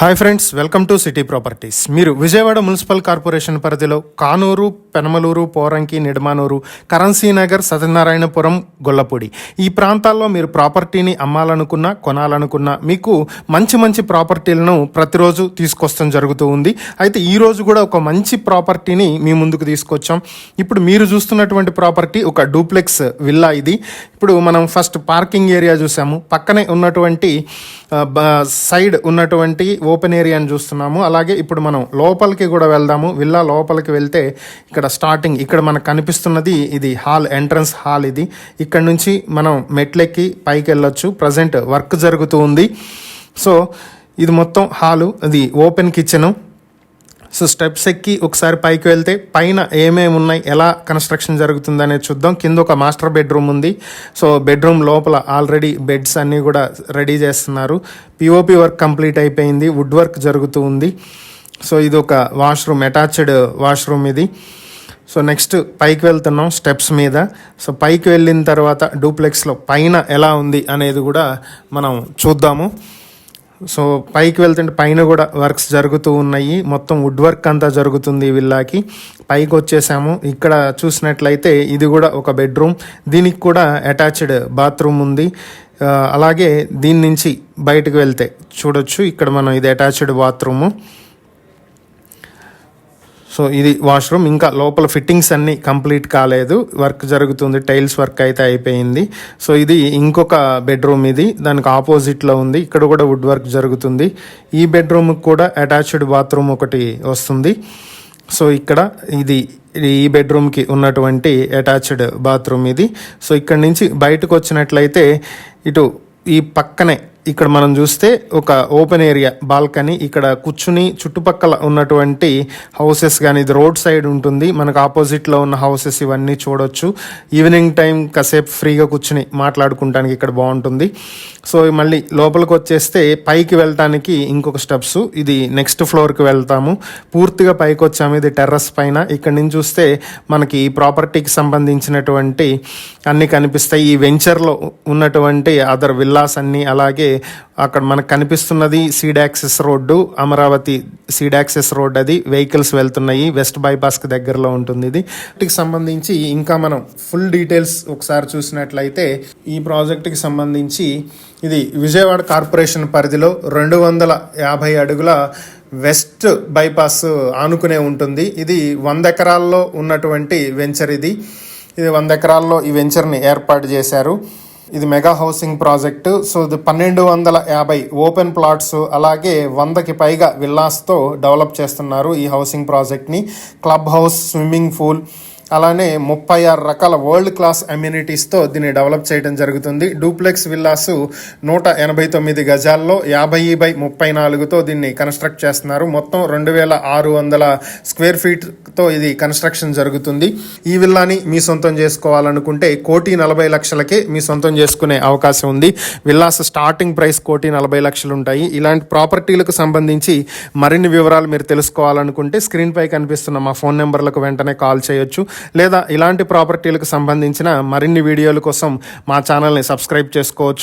Hi friends welcome to city properties మీరు Vijayawada municipal corporation పరిధిలో Kanuru Penamaluru Poranki Nidamanuru Currency Nagar Satyanarayanapuram Gollapudi. ఈ ప్రాంతాల్లో మీరు ప్రాపర్టీని అమ్మాలనుకున్నా కొనాలనుకున్నా మీకు మంచి మంచి ప్రాపర్టీలను ప్రతిరోజు తీసుకొస్తాం జరుగుతూ ఉంది. అయితే ఈ రోజు కూడా ఒక మంచి ప్రాపర్టీని మీ ముందుకు తీసుకొచ్చాం. ఇప్పుడు మీరు చూస్తున్నటువంటి ప్రాపర్టీ ఒక డూప్లెక్స్ విల్లా ఇది. ఇప్పుడు మనం ఫస్ట్ పార్కింగ్ ఏరియా చూసాము. పక్కనే ఉన్నటువంటి సైడ్ ఉన్నటువంటి ఓపెన్ ఏరియాని చూస్తున్నాము. అలాగే ఇప్పుడు మనం లోపలికి కూడా వెళ్దాము. విల్లా లోపలికి వెళ్తే ఇక్కడ స్టార్టింగ్ ఇక్కడ మనకు కనిపిస్తున్నది ఇది హాల్ ఎంట్రన్స్ హాల్ ఇది. ఇక్కడ నుంచి మనం మెట్లెక్కి పైకి వెళ్ళొచ్చు. ప్రజెంట్ వర్క్ జరుగుతూ ఉంది. సో ఇది మొత్తం హాలు. ఇది ఓపెన్ కిచెను. సో స్టెప్స్ ఎక్కి ఒకసారి పైకి వెళ్తే పైన ఏమేమి ఉన్నాయి ఎలా కన్స్ట్రక్షన్ జరుగుతుంది అనేది చూద్దాం. కింద ఒక మాస్టర్ బెడ్రూమ్ ఉంది. సో బెడ్రూమ్ లోపల ఆల్రెడీ బెడ్స్ అన్నీ కూడా రెడీ చేస్తున్నారు. పిఓపి వర్క్ కంప్లీట్ అయిపోయింది. వుడ్ వర్క్ జరుగుతూ ఉంది. సో ఇది ఒక వాష్రూమ్ అటాచ్డ్ వాష్రూమ్ ఇది. సో నెక్స్ట్ పైకి వెళ్తున్నాం స్టెప్స్ మీద. సో పైకి వెళ్ళిన తర్వాత డూప్లెక్స్లో పైన ఎలా ఉంది అనేది కూడా మనం చూద్దాము. సో పైకి వెళ్తుంటే పైన కూడా వర్క్స్ జరుగుతూ ఉన్నాయి. మొత్తం వుడ్ వర్క్ అంతా జరుగుతుంది విల్లాకి. పైకి వచ్చేసాము. ఇక్కడ చూసినట్లయితే ఇది కూడా ఒక బెడ్రూమ్. దీనికి కూడా అటాచ్డ్ బాత్రూమ్ ఉంది. అలాగే దీని నుంచి బయటకు వెళ్తే చూడొచ్చు. ఇక్కడ మనం ఇది అటాచ్డ్ బాత్రూము. సో ఇది వాష్రూమ్. ఇంకా లోపల ఫిట్టింగ్స్ అన్ని కంప్లీట్ కాలేదు. వర్క్ జరుగుతుంది. టైల్స్ వర్క్ అయితే అయిపోయింది. సో ఇది ఇంకొక బెడ్రూమ్ ఇది. దానికి ఆపోజిట్లో ఉంది. ఇక్కడ కూడా వుడ్ వర్క్ జరుగుతుంది. ఈ బెడ్రూమ్కి కూడా అటాచ్డ్ బాత్రూమ్ ఒకటి వస్తుంది. సో ఇక్కడ ఇది ఈ బెడ్రూమ్కి ఉన్నటువంటి అటాచ్డ్ బాత్రూమ్ ఇది. సో ఇక్కడ నుంచి బయటకు వచ్చినట్లయితే ఇటు ఈ పక్కనే ఇక్కడ మనం చూస్తే ఒక ఓపెన్ ఏరియా బాల్కనీ. ఇక్కడ కూర్చుని చుట్టుపక్కల ఉన్నటువంటి హౌసెస్ కానీ ఇది రోడ్ సైడ్ ఉంటుంది. మనకు ఆపోజిట్లో ఉన్న హౌసెస్ ఇవన్నీ చూడొచ్చు. ఈవినింగ్ టైం కాసేపు ఫ్రీగా కూర్చుని మాట్లాడుకుంటానికి ఇక్కడ బాగుంటుంది. సో మళ్ళీ లోపలికి వచ్చేస్తే పైకి వెళ్ళటానికి ఇంకొక స్టెప్స్. ఇది నెక్స్ట్ ఫ్లోర్కి వెళ్తాము. పూర్తిగా పైకి వచ్చాము. ఇది టెర్రస్ పైన. ఇక్కడ నుంచి చూస్తే మనకి ఈ ప్రాపర్టీకి సంబంధించినటువంటి అన్ని కనిపిస్తాయి. ఈ వెంచర్లో ఉన్నటువంటి అదర్ విల్లాస్ అన్ని అలాగే అక్కడ మనకు కనిపిస్తున్నది seed access road Amaravati seed access road అది. వెహికల్స్ వెళ్తున్నాయి వెస్ట్ బైపాస్కి దగ్గరలో ఉంటుంది ఇది. వీటికి సంబంధించి ఇంకా మనం ఫుల్ డీటెయిల్స్ ఒకసారి చూసినట్లయితే ఈ ప్రాజెక్టుకి సంబంధించి ఇది విజయవాడ కార్పొరేషన్ పరిధిలో రెండు వందల యాభై అడుగుల వెస్ట్ బైపాస్ ఆనుకునే ఉంటుంది. ఇది వంద ఎకరాల్లో ఉన్నటువంటి వెంచర్ ఇది. ఇది వంద ఎకరాల్లో ఈ వెంచర్ని ఏర్పాటు చేశారు. ఇది మెగా హౌసింగ్ ప్రాజెక్టు. సో ఇది పన్నెండు వందల యాభై ఓపెన్ ప్లాట్స్ అలాగే వందకి పైగా విల్లాస్తో డెవలప్ చేస్తున్నారు ఈ హౌసింగ్ ప్రాజెక్ట్ని క్లబ్ హౌస్ స్విమ్మింగ్ పూల్ అలానే ముప్పై ఆరు రకాల వరల్డ్ క్లాస్ అమ్యూనిటీస్తో దీన్ని డెవలప్ చేయడం జరుగుతుంది. డూప్లెక్స్ విల్లాస్ నూట ఎనభై తొమ్మిది గజాల్లో యాభై బై ముప్పై నాలుగుతో దీన్ని కన్స్ట్రక్ట్ చేస్తున్నారు. మొత్తం రెండు వేల ఆరు వందల స్క్వేర్ ఫీట్తో ఇది కన్స్ట్రక్షన్ జరుగుతుంది. ఈ విల్లాని మీ సొంతం చేసుకోవాలనుకుంటే కోటి నలభై లక్షలకే మీ సొంతం చేసుకునే అవకాశం ఉంది. విల్లాస్ స్టార్టింగ్ ప్రైస్ కోటి నలభై లక్షలు ఉంటాయి ఇలాంటి ప్రాపర్టీలకు సంబంధించి మరిన్ని వివరాలు మీరు తెలుసుకోవాలనుకుంటే స్క్రీన్పై కనిపిస్తున్న మా ఫోన్ నెంబర్లకు వెంటనే కాల్ చేయొచ్చు. లేదా ఇలాంటి ప్రాపర్టీలకు సంబంధించిన మరిన్ని వీడియోల కోసం మా ఛానల్ని సబ్స్క్రైబ్ చేసుకోవచ్చు.